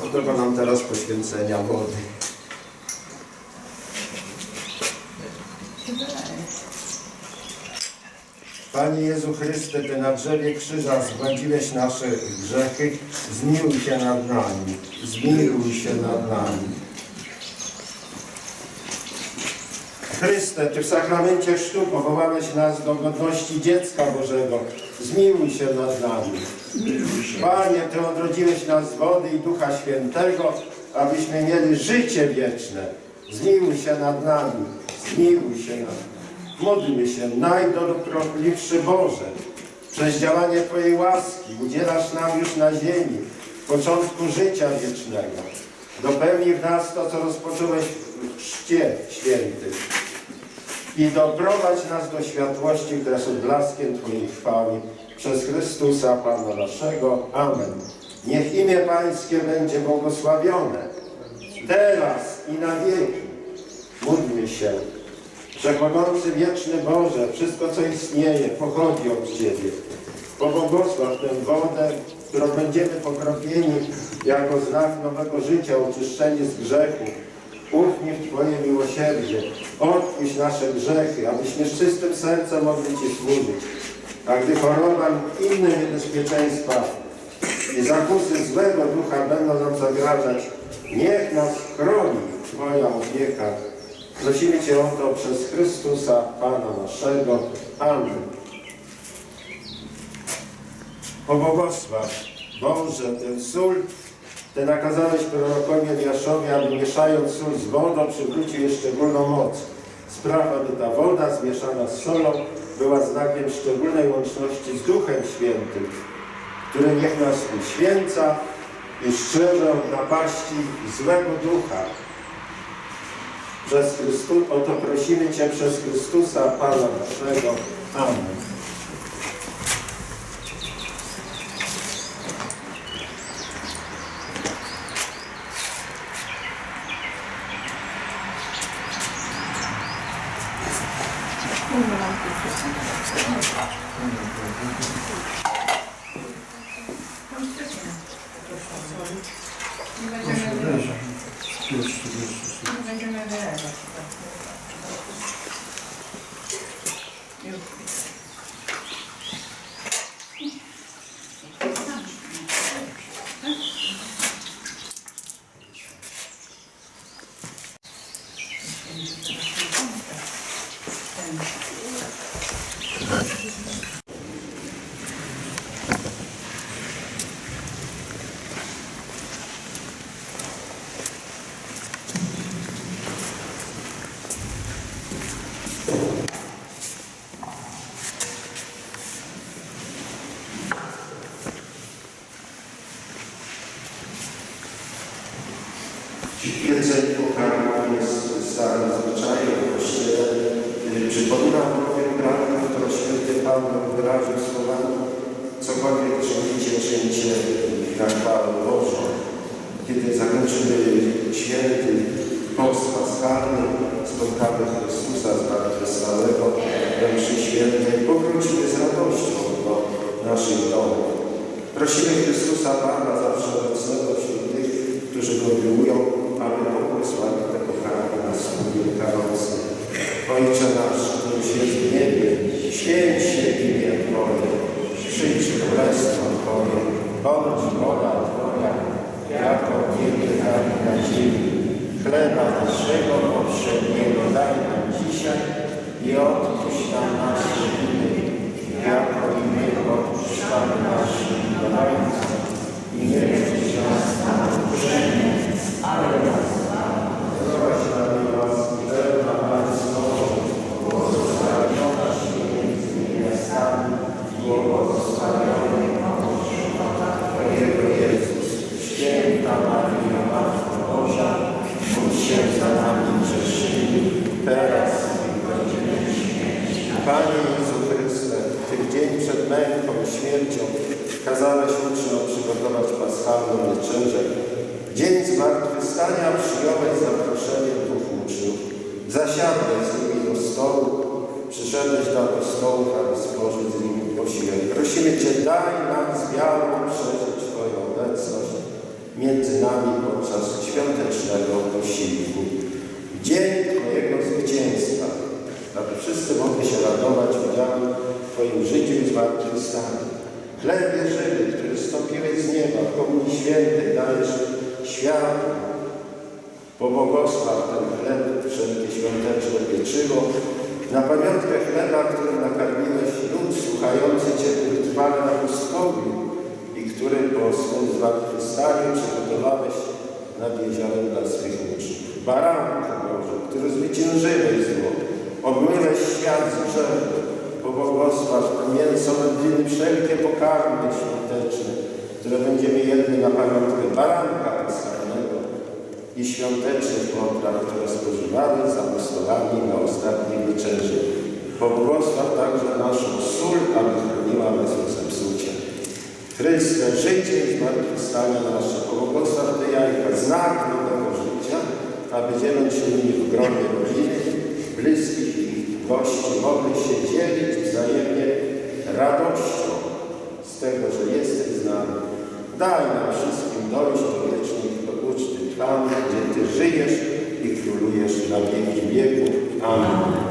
No dokonam teraz poświęcenia wody. Panie Jezu Chryste, Ty na drzewie krzyża zgładziłeś nasze grzechy, zmiłuj się nad nami, zmiłuj się nad nami. Chryste, Ty w sakramencie chrztu powołałeś nas do godności dziecka Bożego, zmiłuj się nad nami. Panie, Ty odrodziłeś nas z wody i Ducha Świętego, abyśmy mieli życie wieczne. Zmiłuj się nad nami, zmiłuj się nad nami. Módlmy się, najdobrobliwszy Boże, przez działanie Twojej łaski udzielasz nam już na ziemi początku życia wiecznego. Dopełnij w nas to, co rozpocząłeś w chrzcie święty i doprowadź nas do światłości, która jest odblaskiem Twojej chwały przez Chrystusa Pana naszego. Amen. Niech imię Pańskie będzie błogosławione teraz i na wieki. Módlmy się. Wszechmogący wieczny Boże, wszystko co istnieje pochodzi od Ciebie. Pobłogosław tę wodę, którą będziemy pokropieni jako znak nowego życia, oczyszczeni z grzechu. Ufnij w Twoje miłosierdzie. Odpuść nasze grzechy, abyśmy z czystym sercem mogli Ci służyć. A gdy choroba lub inne niebezpieczeństwa i zakusy złego ducha będą nam zagrażać, niech nas chroni Twoja opieka. Prosimy Cię o to przez Chrystusa, Pana naszego. Amen. Pobłogosław Boże ten sól, Ty nakazałeś prorokowi Eliaszowi, aby mieszając sól z wodą przywrócił jej szczególną moc. Spraw, aby ta woda zmieszana z solą była znakiem szczególnej łączności z Duchem Świętym, który niech nas uświęca i od napaści złego ducha. Przez Chrystus, o to prosimy Cię przez Chrystusa, Pana naszego. Amen. Święcenie pokarmu jest starym zwyczajem w Kościele. Przypominam bowiem prawdę, którą święty Pan wyraził słowami cokolwiek czynicie, czyńcie na chwałę Bożą. Kiedy zakończymy święty post paschalny, spotkamy Chrystusa zmartwychwstałego we mszy świętej, powrócimy z radością do naszych domów. Prosimy Chrystusa Pana zawsze obecnego wśród tych, którzy go miłują, aby pobłogosławił te pokarmy wielkanocny. Ojcze nasz, któryś jest w niebie, święć się imię Twoje, przyjdź królestwo Twoje, bądź wola Twoja, jako w niebie tak na ziemi. Chleba naszego poprzedniego daj nam dzisiaj i odpuść nam nasze winy, jako i my odpuszczamy naszym winowajcom. I nie wódź nas na pokuszenie, ale nas Zdrowaś nami łaski pełna Pani z Tobą, błogosławionaś między niewiastami i błogosławiony owoc żywota Twojego Jezus. Święta Maryjo, Matko Boża, módl się za nami grzesznymi, teraz i w godzinę śmierci. Panie Jezu Chryste, Ty w dzień przed męką i śmiercią kazałeś uczniom przygotować paschalną wieczerzę. Dzień zmartwychwstania przyjąłeś zaproszenie dwóch uczniów. Zasiadłeś z nimi do stołu, przyszedłeś do apostołów, aby spożyć z nimi posiłek. Prosimy Cię, daj nam z wiarą przeżyć Twoją obecność między nami podczas świątecznego posiłku. Dzień Twojego zwycięstwa, aby wszyscy mogli się radować udziałem Twoim życiu i zmartwychwstaniu. Chlebie żywy, który stąpiłeś z nieba, w Komunii Świętej dajesz światło, Pobłogosław ten chleb, wszelkie świąteczne pieczywo, na pamiątkę chleba, którym nakarmiłeś lud słuchający Cię wytrwale na pustkowiu i który po swym zmartwychwstaniu przygotowałeś nad jeziorem dla swych uczniów. Baranku Boże, który zwyciężyłeś zło, obmyłeś świat z grzechu, pobłogosław to mięso wędliny, wszelkie pokarmy świąteczne, które będziemy jedli na pamiątkę baranka paschalnego, i świątecznych potraw, które spożywamy z apostołami na ostatniej wieczerzy. Pobłogosław także naszą sól, aby chroniła nas od zepsucia. Chryste, życie i zmartwychwstanie nasze, pobłogosław te jajka, znak nowego życia, aby dzieląc się nimi w gronie rodziny, bliskich i gości, radością z tego, że jesteś z nami. Daj nam wszystkim dojść do wiecznych uczty Twam, gdzie Ty żyjesz i królujesz na wieki wieków. Amen.